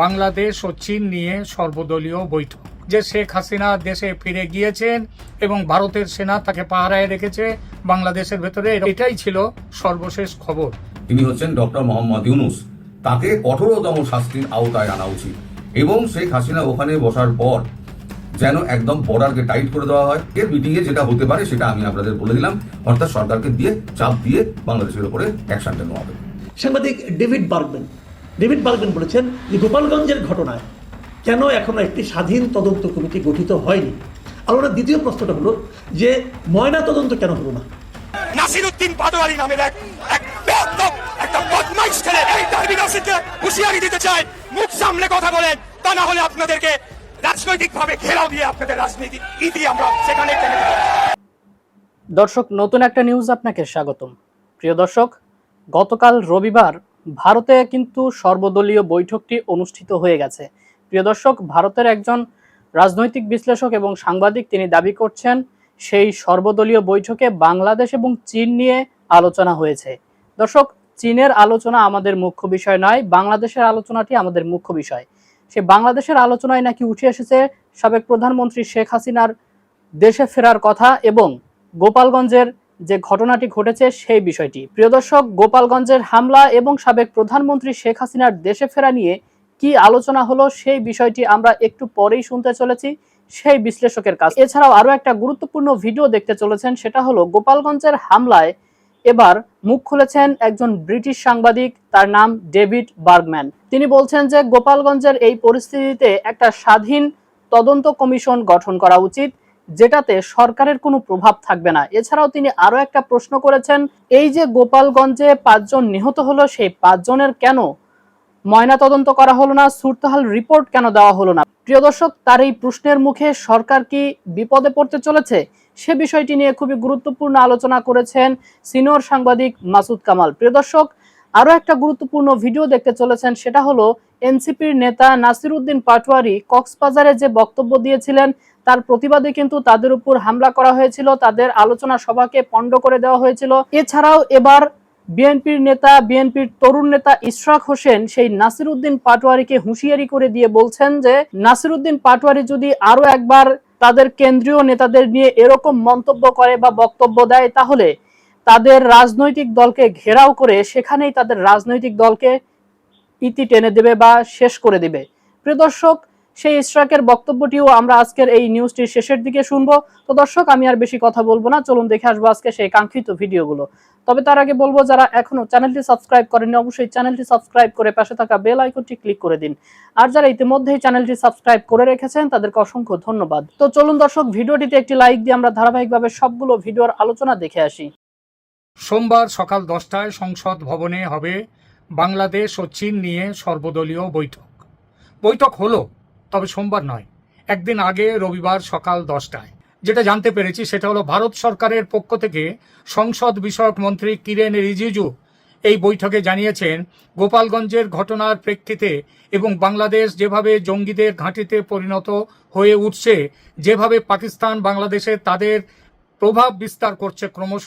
বাংলাদেশ ও চীন নিয়ে সর্বদলীয় বৈঠক। যে শেখ হাসিনা দেশে ফিরে গিয়েছেন এবং ভারতের সেনা তাকে পাহারায় রেখেছে বাংলাদেশের ভেতরে এটাই ছিল সর্বশেষ খবর। তিনি হচ্ছেন ডক্টর মোহাম্মদ ইউনুস। তাকে কঠোরতম শাস্তির আওতায় আনা উচিত এবং শেখ হাসিনা ওখানে বসার পর যেন একদম বর্ডারকে টাইট করে দেওয়া হয়। এর মিটিং এ যেটা হতে পারে সেটা আমি আপনাদের বলে দিলাম। অর্থাৎ সরকারকে দিয়ে চাপ দিয়ে বাংলাদেশের উপরে অ্যাকশনটা নেওয়া হবে। সাংবাদিক ডেভিড বার্গম্যান ডেভিড বার্গম্যান বলেছেন যে গোপালগঞ্জের ঘটনায় কেন এখনও একটি স্বাধীন তদন্ত কমিটি গঠিত হয়নি। আর ওনার দ্বিতীয় প্রশ্নটা হলো যে ময়না তদন্ত কেন হলো না? নাসিরুদ্দিন পাটোয়ারি নামের এক এক বেয়াদব, একটা বদমাইশ ছেলে এই ডারবি নাসিরকে হুঁশিয়ারি দিতে চায়। মুখ সামনে কথা বলেন তা না হলে আপনাদেরকে রাজনৈতিক ভাবে ঘেরাও দিয়ে আপনাদের রাজনীতি ইতি আমরা সেখানে দর্শক নতুন একটা নিউজ আপনাকে স্বাগতম। প্রিয় দর্শক গতকাল রবিবার ভারতে কিন্তু সর্বদলীয় বৈঠকটি অনুষ্ঠিত হয়ে গেছে। প্রিয় দর্শক, ভারতের একজন রাজনৈতিক বিশ্লেষক এবং সাংবাদিক তিনি দাবি করছেন, সেই সর্বদলীয় বৈঠকে বাংলাদেশ এবং চীন নিয়ে আলোচনা হয়েছে। দর্শক, চীনের আলোচনা আমাদের মুখ্য বিষয় নয়, বাংলাদেশের আলোচনাটি আমাদের মুখ্য বিষয়। সে বাংলাদেশের আলোচনায় নাকি উঠে এসেছে সাবেক প্রধানমন্ত্রী শেখ হাসিনার দেশে ফেরার কথা এবং গোপালগঞ্জের যে ঘটনাটি ঘটেছে সেই বিষয়টি। প্রিয় দর্শক, গোপালগঞ্জের হামলা এবং সাবেক প্রধানমন্ত্রী শেখ হাসিনার দেশে ফেরা নিয়ে কি আলোচনা হলো সেই বিষয়টি আমরা একটু পরেই শুনতে চলেছি সেই বিশ্লেষকের কাছে। এছাড়াও আরও একটা গুরুত্বপূর্ণ ভিডিও দেখতে চলেছেন, সেটা হলো গোপালগঞ্জের হামলায় এবার মুখ খুলেছেন একজন ব্রিটিশ সাংবাদিক, তার নাম ডেভিড বার্গম্যান। তিনি বলছেন যে গোপালগঞ্জের এই পরিস্থিতিতে একটা স্বাধীন তদন্ত কমিশন গঠন করা উচিত যেটাতে সরকারের কোনো প্রভাব থাকবে না। এছাড়াও তিনি আরও একটা প্রশ্ন করেছেন, এই যে গোপালগঞ্জে পাঁচজন নিহত হলো, সেই পাঁচজনের কেন ময়না তদন্ত করা হলো না? সুরতাহাল রিপোর্ট কেন দেওয়া হলো না? প্রিয় দর্শক, তার এই প্রশ্নের মুখে সরকার কি বিপদে পড়তে চলেছে? সে বিষয়টি নিয়ে খুবই গুরুত্বপূর্ণ আলোচনা করেছেন সিনিয়র সাংবাদিক মাসুদ কামাল। প্রিয় দর্শক আরও একটা গুরুত্বপূর্ণ ভিডিও দেখতে চলেছেন, সেটা হলো এনসিপির নেতা নাসিরউদ্দিন পাটোয়ারি কক্সবাজারে যে বক্তব্য দিয়েছিলেন তার প্রতিবাদে কিন্তু তাদের উপর হামলা করা হয়েছিল, তাদের আলোচনা সভাকে পণ্ড করে দেওয়া হয়েছিল। এছাড়াও এবার বিএনপির নেতা, বিএনপির তরুণ নেতা ইশরাক হোসেন সেই নাসিরউদ্দিন পাটোয়ারিকে হুঁশিয়ারি করে দিয়ে বলছেন যে নাসিরউদ্দিন পাটোয়ারি যদি আরও একবার তাদের কেন্দ্রীয় নেতাদের নিয়ে এরকম মন্তব্য করে বা বক্তব্য দেয়, তাহলে তাদের রাজনৈতিক দলকে ঘেরাও করে সেখানেই তাদের রাজনৈতিক দলকে ইতি টেনে দেবে বা শেষ করে দেবে। প্রিয় দর্শক সেই ইশরাকের বক্তব্যটিও আমরা আজকের এই নিউজটির শেষের দিকে শুনব। তো দর্শক, আমি আর বেশি কথা বলব না, চলুন দেখে আসব আজকে সেই কাঙ্ক্ষিত ভিডিওগুলো। তবে তার আগে বলব, যারা এখনও চ্যানেলটি সাবস্ক্রাইব করেননি, অবশ্যই চ্যানেলটি সাবস্ক্রাইব করে পাশে থাকা বেল আইকনটি ক্লিক করে দিন। আর যারা ইতিমধ্যেই চ্যানেলটি সাবস্ক্রাইব করে রেখেছেন, তাদেরকে অসংখ্য ধন্যবাদ। তো চলুন দর্শক, ভিডিওটিতে একটি লাইক দিয়ে আমরা ধারাবাহিকভাবে সবগুলো ভিডিওর আলোচনা দেখে আসি। সোমবার সকাল দশটায় সংসদ ভবনে হবে বাংলাদেশ ও চীন নিয়ে সর্বদলীয় বৈঠক। বৈঠক হলো তবে সোমবার নয়, একদিন আগে রবিবার সকাল দশটায়। যেটা জানতে পেরেছি সেটা হলো ভারত সরকারের পক্ষ থেকে সংসদ বিষয়ক মন্ত্রী কিরেন রিজিজু এই বৈঠকে জানিয়েছেন, গোপালগঞ্জের ঘটনার প্রেক্ষিতে এবং বাংলাদেশ যেভাবে জঙ্গিদের ঘাঁটিতে পরিণত হয়ে উঠছে, যেভাবে পাকিস্তান বাংলাদেশে তাদের প্রভাব বিস্তার করছে ক্রমশ,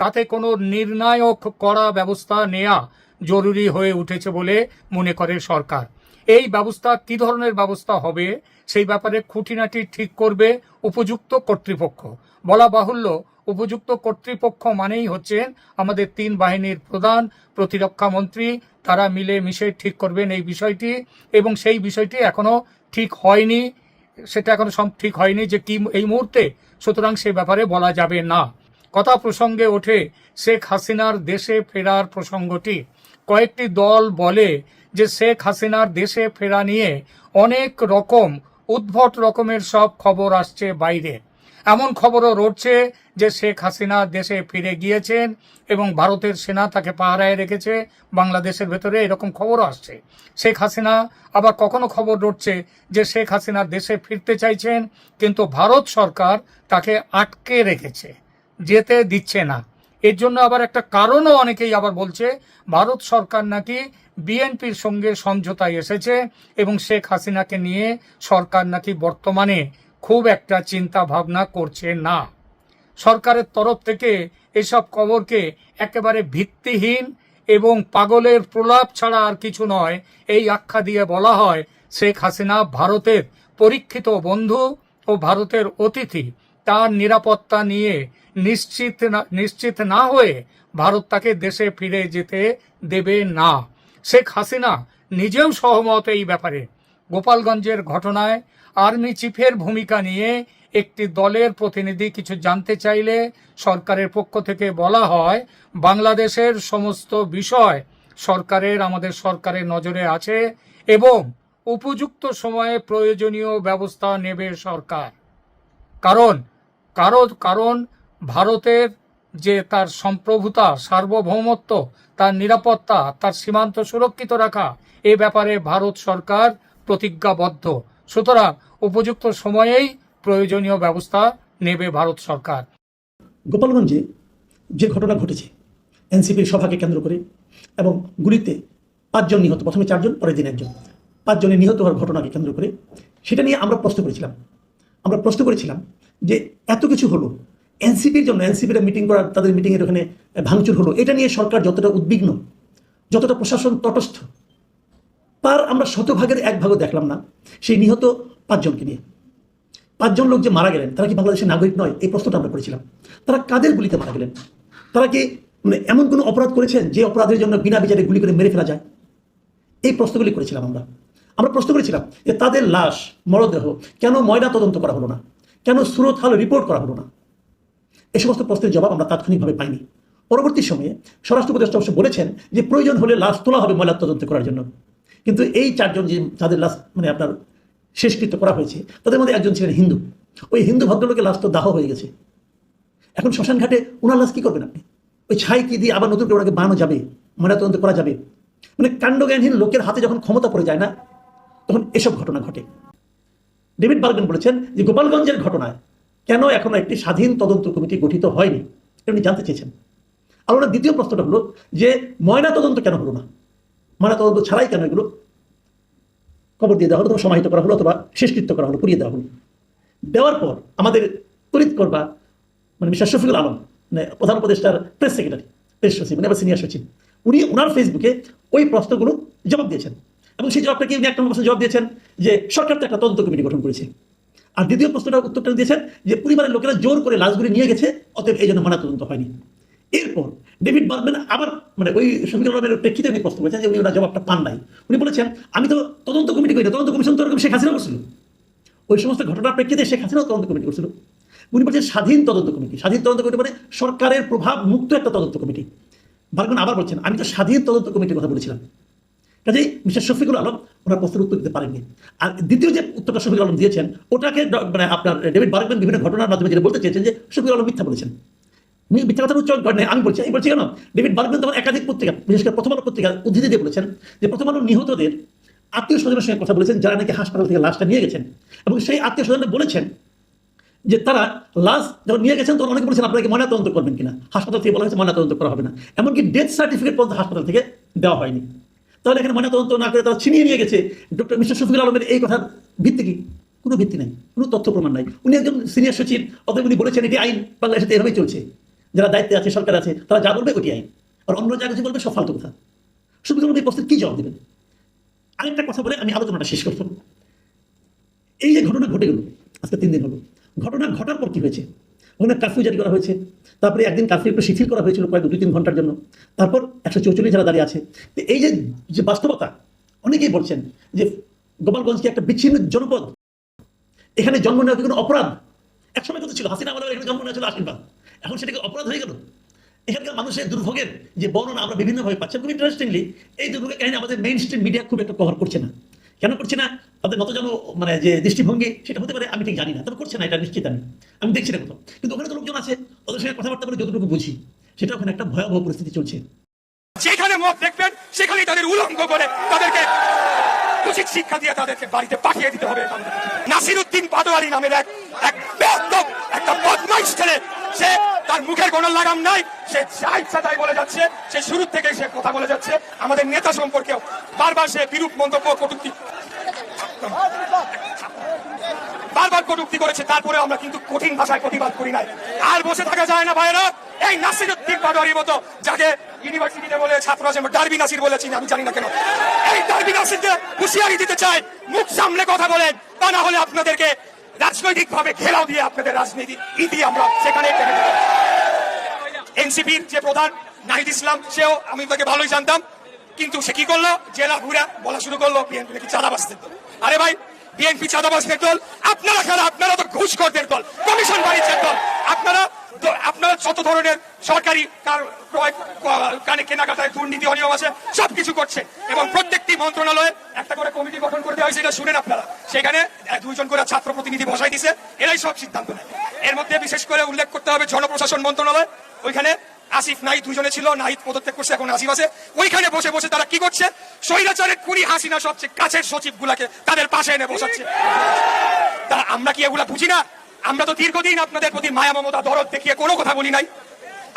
তাতে কোনো নির্ণায়ক করা ব্যবস্থা নেওয়া জরুরি হয়ে উঠেছে বলে মনে করে সরকার। এই ব্যবস্থা কি ধরনের ব্যবস্থা হবে সেই ব্যাপারে খুঁটিনাটি ঠিক করবে উপযুক্ত কর্তৃপক্ষ। বলা বাহুল্য, উপযুক্ত কর্তৃপক্ষ মানেই হচ্ছেন আমাদের তিন বাহিনীর প্রধান, প্রতিরক্ষা মন্ত্রী, তারা মিলে মিশে ঠিক করবেন এই বিষয়টি এবং সেই বিষয়টি এখনও ঠিক হয়নি, সেটা এখনও সব ঠিক হয়নি যে কি এই মুহূর্তে, সুতরাং সে ব্যাপারে বলা যাবে না। কথা প্রসঙ্গে ওঠে শেখ হাসিনার দেশে ফেরার প্রসঙ্গটি। কয়েকটি দল বলে যে শেখ হাসিনার দেশে ফেরা নিয়ে অনেক রকম, উদ্ভট রকমের সব খবর আসছে বাইরে। এমন খবরও রটছে যে শেখ হাসিনা দেশে ফিরে গিয়েছেন এবং ভারতের সেনা তাকে পাহারায় রেখেছে, বাংলাদেশের ভেতরে এরকম খবরও আসছে। শেখ হাসিনা আবার কখনো খবর রটছে যে শেখ হাসিনা দেশে ফিরতে চাইছেন, কিন্তু ভারত সরকার তাকে আটকে রেখেছে, যেতে দিচ্ছে না। এর জন্য আবার একটা কারণও অনেকেই আবার বলছে, ভারত সরকার নাকি বিএনপির সঙ্গে সমঝোতায় এসেছে এবং শেখ হাসিনাকে নিয়ে সরকার নাকি বর্তমানে খুব একটা চিন্তা ভাবনা করছে না। সরকারের তরফ থেকে এসব খবরকে একেবারে ভিত্তিহীন এবং পাগলের প্রলাপ ছাড়া আর কিছু নয়, এই আখ্যা দিয়ে বলা হয়, শেখ হাসিনা ভারতের পরীক্ষিত বন্ধু ও ভারতের অতিথি। তার নিরাপত্তা নিয়ে নিশ্চিত নিশ্চিত না হয়ে ভারত তাকে দেশে ফিরে যেতে দেবে না। শেখ হাসিনা নিজেও সহমত এই ব্যাপারে। গোপালগঞ্জের ঘটনায় আর্মি চিফের ভূমিকা নিয়ে একটি দলের প্রতিনিধি কিছু জানতে চাইলে সরকারের পক্ষ থেকে বলা হয়, বাংলাদেশের সমস্ত বিষয় সরকারের, আমাদের সরকারের নজরে আছে এবং উপযুক্ত সময়ে প্রয়োজনীয় ব্যবস্থা নেবে সরকার। কারণ কারণ কারণ ভারতের যে তার সম্প্রভুতা, সার্বভৌমত্ব, তার নিরাপত্তা, তার সীমান্ত সুরক্ষিত রাখা, এ ব্যাপারে ভারত সরকার প্রতিজ্ঞাবদ্ধ। সুতরাং উপযুক্ত সময়েই প্রয়োজনীয় ব্যবস্থা নেবে ভারত সরকার। গোপালগঞ্জে যে ঘটনা ঘটেছে, এনসিপির সভাকে কেন্দ্র করে এবং গুলিতে পাঁচজন নিহত, প্রথমে চারজন, পরের দিন একজন। পাঁচজনে নিহত হওয়ার ঘটনাকে কেন্দ্র করে, সেটা নিয়ে আমরা প্রশ্ন করেছিলাম। আমরা প্রশ্ন করেছিলাম যে এত কিছু হলো। এনসিপির জন্য এনসিপির মিটিং করার, তাদের মিটিংয়ের ওখানে ভাঙচুর হলো। এটা নিয়ে সরকার যতটা উদ্বিগ্ন, যতটা প্রশাসন তটস্থ, তার আমরা শতভাগের এক ভাগও দেখলাম না, সেই নিহত পাঁচজনকে নিয়ে। পাঁচজন লোক যে মারা গেলেন, তারা কি বাংলাদেশের নাগরিক নয়? এই প্রশ্নটা আমরা করেছিলাম। তারা কাদের গুলিতে মারা গেলেন? তারা কি মানে এমন কোনো অপরাধ করেছেন যে অপরাধের জন্য বিনা বিচারে গুলি করে মেরে ফেলা যায়? এই প্রশ্নগুলি করেছিলাম আমরা। আমরা প্রশ্ন করেছিলাম যে তাদের লাশ, মরদেহ কেন ময়না তদন্ত করা হলো না? কেন সুরতহাল রিপোর্ট করা হলো না? এই সমস্ত প্রশ্নের জবাব আমরা তাৎক্ষণিকভাবে পাইনি। পরবর্তী সময়ে স্বরাষ্ট্র উপদেষ্টা অবশ্য বলেছেন যে প্রয়োজন হলে লাশ তোলা হবে ময়লা তদন্ত করার জন্য। কিন্তু এই চারজন যে যাদের লাশ মানে আপনার শেষকৃত্য করা হয়েছে, তাদের মধ্যে একজন ছিলেন হিন্দু। ওই হিন্দু ভদ্রলোকের লাশ তো দাহ হয়ে গেছে। এখন শ্মশান ঘাটে ওনার লাশ কি করবেন আপনি? ওই ছাই কি দিয়ে আবার নতুন করে ওনাকে বানানো যাবে? ময়নাতদন্ত করা যাবে? মানে কাণ্ডজ্ঞানহীন লোকের হাতে যখন ক্ষমতা পড়ে যায় না, তখন এসব ঘটনা ঘটে। ডেভিড বার্গেন বলেছেন যে গোপালগঞ্জের ঘটনায় কেন এখনও একটি স্বাধীন তদন্ত কমিটি গঠিত হয়নি এমনি জানতে চেয়েছেন। আর ওনার দ্বিতীয় প্রশ্নটা হলো যে ময়না তদন্ত কেন হলো না? ময়না তদন্ত ছাড়াই কেন এগুলো কবর দিয়ে দেওয়া হলো অথবা সমাহিত করা হলো অথবা শেষকৃত্য করা হলো, পুড়িয়ে দেওয়া হলো। দেওয়ার পর আমাদের তড়িৎ করবা মানে মিস্টার শফিকুল আলম মানে প্রধান উপদেষ্টার প্রেস সেক্রেটারি প্রেস সচিব মানে সিনিয়র সচিব, উনি ওনার ফেসবুকে ওই প্রশ্নগুলো জবাব দিয়েছেন। এবং সেই জবাবটাকে উনি একটা প্রশ্ন জবাব দিয়েছেন যে সরকার তো একটা তদন্ত কমিটি গঠন করেছে। আর দ্বিতীয় প্রশ্নটা উত্তরটা দিয়েছেন যে পরিবারের লোকেরা জোর করে লাশগুলি নিয়ে গেছে, অতএব এই জন্য ময়নাতদন্ত হয়নি। এরপর ডেভিড বার্গম্যান আবার মানে ওই আলমের প্রেক্ষিতে উনি প্রশ্ন করেছেন যে উনি ওনার জবাবটা পান নাই। উনি বলেছেন, আমি তো তদন্ত কমিটি করি তদন্ত কমিশন তো ওরকম শেখ হাসিনা করছিল। ওই সমস্ত ঘটনার প্রেক্ষিতে শেখ হাসিনাও তদন্ত কমিটি করছিল। উনি বলছেন, স্বাধীন তদন্ত কমিটি। স্বাধীন তদন্ত কমিটি মানে সরকারের প্রভাব মুক্ত একটা তদন্ত কমিটি। বার্গম্যান আবার বলছেন, আমি তো স্বাধীন তদন্ত কমিটির কথা বলেছিলাম। কাজেই মিস্টার শফিকুল আলম ওনার প্রশ্নের উত্তর দিতে পারেননি। আর দ্বিতীয় যে উত্তরটা শফিকুল আলম দিয়েছেন, ওটাকে মানে আপনার ডেভিড বার্গম্যান বিভিন্ন ঘটনার মাধ্যমে যেটা বলতে চেয়েছেন যে শফিকুল আলম মিথ্যা বলেছেন। মিথ্যা কথা উচ্চারণ করেন আমি বলছি আমি বলছি কেন? ডেভিড বার্গম্যান তখন একাধিক পত্রিকা, বিশেষ করে প্রথম আলো পত্রিকা উদ্ধৃতি দিয়ে বলেছেন যে প্রথম আলো নিহতদের আত্মীয় স্বজনের সঙ্গে কথা বলেছেন, যারা নাকি হাসপাতাল থেকে লাশটা নিয়ে গেছেন। এবং সেই আত্মীয় স্বজনরা বলেছেন যে তারা লাশ যখন নিয়ে গেছেন, তখন অনেকে বলেছেন আপনাকে ময়নাতদন্ত করবেন কিনা? হাসপাতাল থেকে বলা হয়েছে, ময়নাতদন্ত করা হবে না। এমনকি ডেথ সার্টিফিকেট পর্যন্ত হাসপাতাল থেকে দেওয়া হয়নি। তাহলে এখানে ময়নাতদন্ত না করে তারা ছিনিয়ে নিয়ে গেছে। ডক্টর মিস্টার শফিকুল আলমের এই কথার ভিত্তি কি? কোনো ভিত্তি নাই, কোনো তথ্য প্রমাণ নাই। উনি একজন সিনিয়র সচিব, অতএব উনি বলেছেন এটি আইন বাংলাদেশে এভাবেই চলছে। যারা দায়িত্বে আছে, সরকার আছে, তারা যা বলবে ওটি আইন। আর অন্য যা কিছু বলবে, সব ফালতু কথা। শফিকুল আলম এই প্রশ্নের কি জবাব দেবেন? আরেকটা কথা বলে আমি আলোচনাটা শেষ করতাম এই যে ঘটনা ঘটে গেল, আজকে তিন দিন হলো। ঘটনা ঘটার পর কি হয়েছে? ওখানে কারফিউ জারি করা হয়েছে। তারপরে একদিন কারফিউ একটু শিথিল করা হয়েছিল কয়েক দুই তিন ঘণ্টার জন্য। তারপর একশো চৌচল্লিশ যারা দাঁড়িয়ে আছে এই যে যে বাস্তবতা, অনেকেই বলছেন যে গোপালগঞ্জকে একটা বিচ্ছিন্ন জনপদ, এখানে জন্ম নেওয়া কি কোনো অপরাধ? একসময় কথা ছিল, হাসিনা আমাদের এখানে জন্ম নেওয়া ছিল আশীর্বাদ। এখন সেটাকে অপরাধ হয়ে গেল। এখানকার মানুষের দুর্ভোগের যে বর্ণনা আমরা বিভিন্নভাবে পাচ্ছি। খুব ইন্টারেস্টিংলি এই দুর্ভোগের কাহিনী আমাদের মেইন স্ট্রিম মিডিয়া খুব একটা কভার করছে না। কেন করছে না? তাদের নতজন মানে যে দৃষ্টিভঙ্গি সেটা হতে পারে, আমি ঠিক জানি না। তবে করছে না, এটা নিশ্চিত আমি। আমি দেখছি না কোথাও। কিন্তু ওখানে তো লোকজন আছে, ওদের সঙ্গে কথাবার্তা বলে যতটুকু বুঝি, সেটা ওখানে একটা ভয়াবহ পরিস্থিতি চলছে। যেখানে মত দেখবেন, সেখানেই তাদের উলঙ্গ করে তাদেরকে উচিত শিক্ষা দিয়ে তাদেরকে বাড়িতে পাঠিয়ে দিতে হবে। নাসির উদ্দিন পাটোয়ারি নামের এক এক একটা বদমাইশ ছেলে সে তার মুখের কোনো লাগাম নাই। সে যা ইচ্ছা তাই বলে যাচ্ছে, সে শুরু থেকে সে কথা বলে যাচ্ছে। আমাদের নেতা সম্পর্কেও বারবার সে বিরূপ মন্তব্য কটূক্তি বারবার কটুক্তি করেছে তারপরে আমরা কিন্তু কঠিন ভাষায় প্রতিবাদ করি নাই। আর বসে থাকা যায় না ভাইরা এই নাসিরুদ্দিন পাটোয়ারির মতো, যাকে ইউনিভার্সিটিতে বলে ছাত্র যেমন ডারবি নাসির বলেছি আমি জানি না কেন। এই ডারবি নাসিরকে হুঁশিয়ারি দিতে চাই। মুখ সামলে কথা বলেন, তা না হলে আপনাদেরকে রাজনৈতিক ভাবে ঘেরাও দিয়ে আপনাদের রাজনীতি, ইতি আমরা সেখানে এনসিপির যে প্রধান নাহিদ ইসলাম, সেও আমি তাকে ভালোই জানতাম। কিন্তু সে কি করল? জেলা ঘুরা বলা শুরু করল, বিএনপি নাকি চাঁদাবাসদের দল। আরে ভাই, বিএনপি চাঁদাবাসদের দল, আপনারা খেলা আপনারা তো ঘুষখোরদের দল কমিশন বাণিজ্যের দল। আপনারা আপনারা যত ধরনের সরকারি কেনাকাটায় দুর্নীতি অনিয়ম আছে সবকিছু করছে। এবং প্রত্যেকটি মন্ত্রণালয়ে একটা করে কমিটি গঠন করতে হয় সেটা শুনেন আপনারা। সেখানে দুইজন করে ছাত্র প্রতিনিধি বসাই দিছে, এরাই সব সিদ্ধান্ত নেয়। এর মধ্যে বিশেষ করে উল্লেখ করতে হবে জনপ্রশাসন মন্ত্রণালয়। ওইখানে আসিফ নাহিদ দুজনে ছিল, নাহিদ পদত্যাগ করছে, এখন আসিফ আছে। ওইখানে বসে বসে তারা কি করছে? স্বৈরাচারের কুড়ি হাসিনা সবচেয়ে কাছের সচিব গুলাকে তাদের পাশে এনে বসাচ্ছে। তা আমরা কি এগুলা বুঝি না? আমরা তো দীর্ঘদিন আপনাদের প্রতি মায়া, মমতা, দরদ দেখিয়ে কোনো কথা বলি নাই।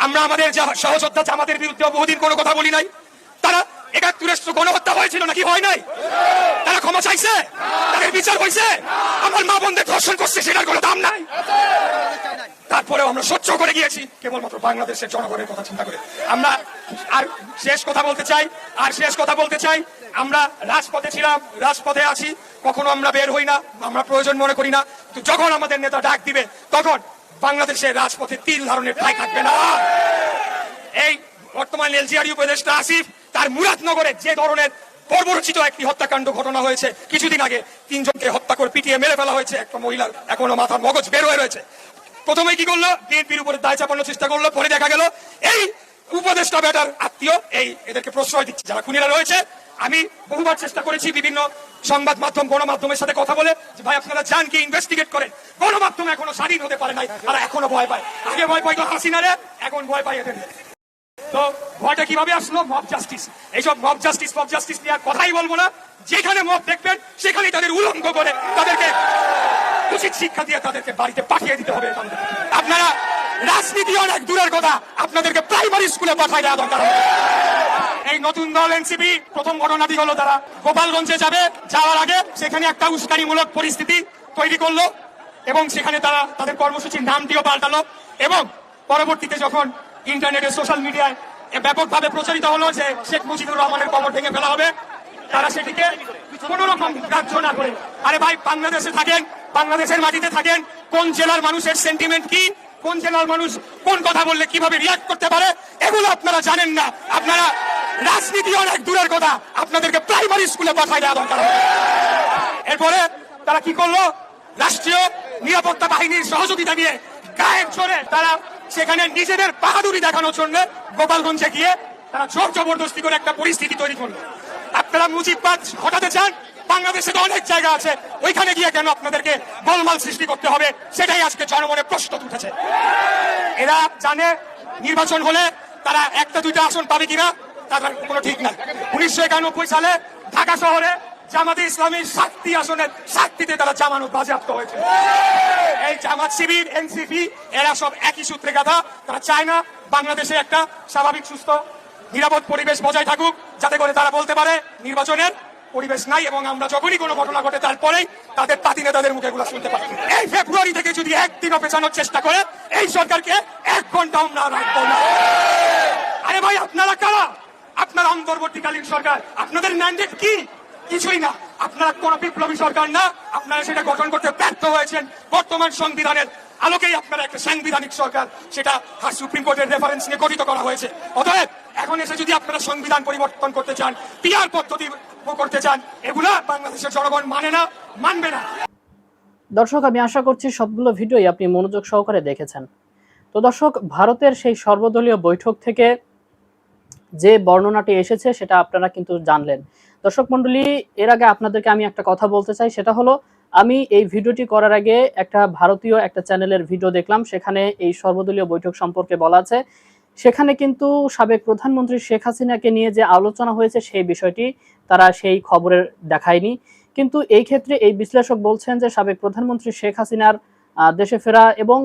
আমরা আমাদের সহযোদ্ধা জামাতের বিরুদ্ধে বহুদিন কোনো কথা বলি নাই। তারা একাত্তরের গণহত্যা হয়েছিল নাকি হয় নাই? তারা ক্ষমা চাইছে? তাদের বিচার হয়েছে? আমার মা বোনদের ধর্ষণ করছে, সেটার কোনো দাম নাই। তারপরেও আমরা সহ্য করে গিয়েছি, কেবলমাত্র বাংলাদেশের জনগণের কথা চিন্তা করে। আমরা আর শেষ কথা বলতে চাই, আর শেষ কথা বলতে চাই, আমরা রাজপথে ছিলাম, রাজপথে আছি, কখনো আমরা বের হই না, আমরা প্রয়োজন মনে করি না তো যখন আমাদের নেতা ডাক দিবে, তখন বাংলাদেশের রাজপথে তিল ধারণের ঠাই থাকবে না। এই বর্তমান এলজিআরই উপদেষ্টা আসিফ, তার মুরাদনগরে যে ধরনের বর্বরচিত একটি হত্যাকাণ্ড ঘটনা হয়েছে, কিছুদিন আগে তিনজনকে হত্যা করে পিটিয়ে মেরে ফেলা হয়েছে, একটা মহিলার এখনও মাথার মগজ বের হয়ে রয়েছে। প্রথমে কি করল? বিএনপির উপরে দায় চাপানোর চেষ্টা করল, পরে দেখা গেল, এই উপদেষ্টা বেটার আত্মীয়, এই এদেরকে প্রশ্রয় দিচ্ছে। যারা খুনিরা রয়েছে, আমি বহুবার চেষ্টা করেছি বিভিন্ন সংবাদ মাধ্যম, গণমাধ্যমের সাথে কথা বলে, যে ভাই, আপনারা যান কি ইনভেস্টিগেট করেন? গণমাধ্যম এখনও স্বাধীন হতে পারে নাই, তারা এখনও ভয় পায়। আগে ভয় পাইতো হাসিনারে, এখন ভয় পাই এদের। তো ভয়টা কীভাবে আসলো? মব জাস্টিস এইসব মব জাস্টিস মব জাস্টিস নিয়ে আর কথাই বলব না। যেখানে মব দেখবেন, সেখানেই তাদের উলঙ্গ করে তাদেরকে উচিত শিক্ষা দিয়ে তাদেরকে বাড়িতে পাঠিয়ে দিতে হবে। আপনারা রাজনীতি অনেক দূরের কথা। আপনাদেরকে প্রাইমারি স্কুলে পাঠাই দেওয়া দরকার এই নতুন দল এনসিপি, প্রথম ঘটনাটি হলো তারা। গোপালগঞ্জে যাবে, যাওয়ার আগে সেখানে একটা উস্কানিমূলক পরিস্থিতি তৈরি করল এবং সেখানে তারা তাদের কর্মসূচির নামটিও পাল্টালো এবং পরবর্তীতে যখন ইন্টারনেটে সোশ্যাল মিডিয়ায় ব্যাপকভাবে প্রচারিত হলো যে শেখ মুজিবুর রহমানের কবর ভেঙে ফেলা হবে, তারা সেটিকে কোন রকম গ্রাহ্য না করে। আরে ভাই, বাংলাদেশে থাকেন, বাংলাদেশের মাটিতে থাকেন, কোন জেলার মানুষের সেন্টিমেন্ট কি? কোন জেলার মানুষ কোন কথা বললে কীভাবে রিয়াক্ট করতে পারে, এগুলো আপনারা জানেন না। আপনারা রাজনীতি অনেক দূরের কথা, আপনাদেরকে প্রাইমারি স্কুলে পাঠাই দেওয়া দরকার। এরপরে তারা কি করল? রাষ্ট্রীয় নিরাপত্তা বাহিনীর সহযোগিতা নিয়ে গায়ের জোরে তারা সেখানে নিজেদের বাহাদুরি দেখানোর জন্য গোপালগঞ্জে গিয়ে তারা জোর জবরদস্তি করে একটা পরিস্থিতি তৈরি করল। আপনারা মুজিববাদ ঘটাতে চান? বাংলাদেশে তো অনেক জায়গা আছে। ওইখানে গিয়ে কেন আপনাদেরকে গোলমাল সৃষ্টি করতে হবে? সেটাই আজকে জনমনে প্রশ্ন উঠেছে এরা জানে নির্বাচন হলে তারা একটা দুইটা আসন পাবে কিনা তার কোনো ঠিক নাই। উনিশশো একানব্বই সালে ঢাকা শহরে জামাতে ইসলামীর সাতটি আসনের সাতটিতে তারা জামানত বাজেয়াপ্ত হয়েছে। এই জামাত শিবির, এনসিপি, এরা সব একই সূত্রে গাথা। তারা চায় না বাংলাদেশে একটা স্বাভাবিক, সুস্থ, নিরাপদ পরিবেশ বজায় থাকুক, যাতে করে তারা বলতে পারে নির্বাচনের পরিবেশ নাই এবং আমরা যখনই কোনো ঘটনা ঘটে তারপরেই তাদের পাতি নেতাদের মুখে এগুলো শুনতে পাই। এই ফেব্রুয়ারি থেকে যদি একদিনও পেছানোর চেষ্টা করে, এই সরকারকে এক ঘণ্টা আমরা রাখব না। আরে ভাই, আপনারা কারা? আপনার অন্তর্বর্তীকালীন সরকার, আপনাদের ম্যান্ডেট কি? কিছুই না। আপনারা কোন বিপ্লবী সরকার না, আপনারা সেটা গঠন করতে ব্যর্থ হয়েছেন। বর্তমান সংবিধানের আলোকেই আপনারা একটা সাংবিধানিক সরকার, সেটা সুপ্রিম কোর্টের রেফারেন্স নিয়ে গঠিত করা হয়েছে। অতএব, এখন এসে যদি আপনারা সংবিধান পরিবর্তন করতে চান পিআর পদ্ধতি করতে চান, এগুলা বাংলাদেশের জনগণ মানে না, মানবে না। দর্শক, আমি আশা করছি সবগুলো ভিডিওই আপনি মনোযোগ সহকারে দেখেছেন। তো দর্শক, ভারতের সেই সর্বদলীয় বৈঠক থেকে যে বর্ণনাটি এসেছে, সেটা আপনারা কিন্তু জানলেন। দর্শক মণ্ডলী, এর আগে আপনাদেরকে আমি একটা কথা বলতে চাই, সেটা হলো, আমি এই ভিডিওটি করার আগে একটা ভারতীয় একটা চ্যানেলের ভিডিও দেখলাম, সেখানে এই সর্বদলীয় বৈঠক সম্পর্কে বলা আছে। সেখানে কিন্তু সাবেক প্রধানমন্ত্রী শেখ হাসিনাকে নিয়ে যে আলোচনা হয়েছে সেই বিষয়টি তারা সেই খবরের দেখায়নি। কিন্তু এই ক্ষেত্রে এই বিশ্লেষক বলছেন যে সাবেক প্রধানমন্ত্রী শেখ হাসিনার দেশে ফেরা এবং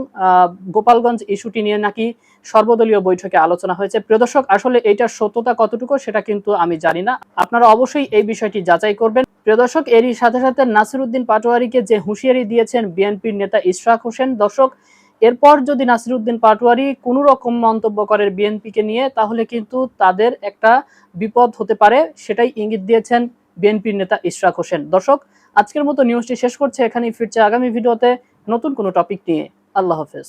গোপালগঞ্জ ইস্যুটি নিয়ে নাকি সর্বদলীয় বৈঠকে আলোচনা হয়েছে। প্রিয় দর্শক, আসলে এইটার সত্যতা কতটুকু সেটা কিন্তু আমি জানি না। আপনারা অবশ্যই এই বিষয়টি যাচাই করবেন। প্রিয় দর্শক, এরই সাথে সাথে নাসিরুদ্দিন পাটোয়ারিকে যে হুঁশিয়ারি দিয়েছেন বিএনপির নেতা ইশরাক হোসেন, দর্শক এরপর যদি নাসিরুদ্দিন পাটোয়ারি কোনো রকম মন্তব্য করে বিএনপিকে নিয়ে, তাহলে কিন্তু তাদের একটা বিপদ হতে পারে, সেটাই ইঙ্গিত দিয়েছেন বিএনপির নেতা ইশরাক হোসেন। দর্শক, আজকের মতো নিউজটি শেষ করছে। এখানেই ফিরছে আগামী ভিডিওতে নতুন কোনো টপিক নিয়ে। আল্লাহ হাফেজ।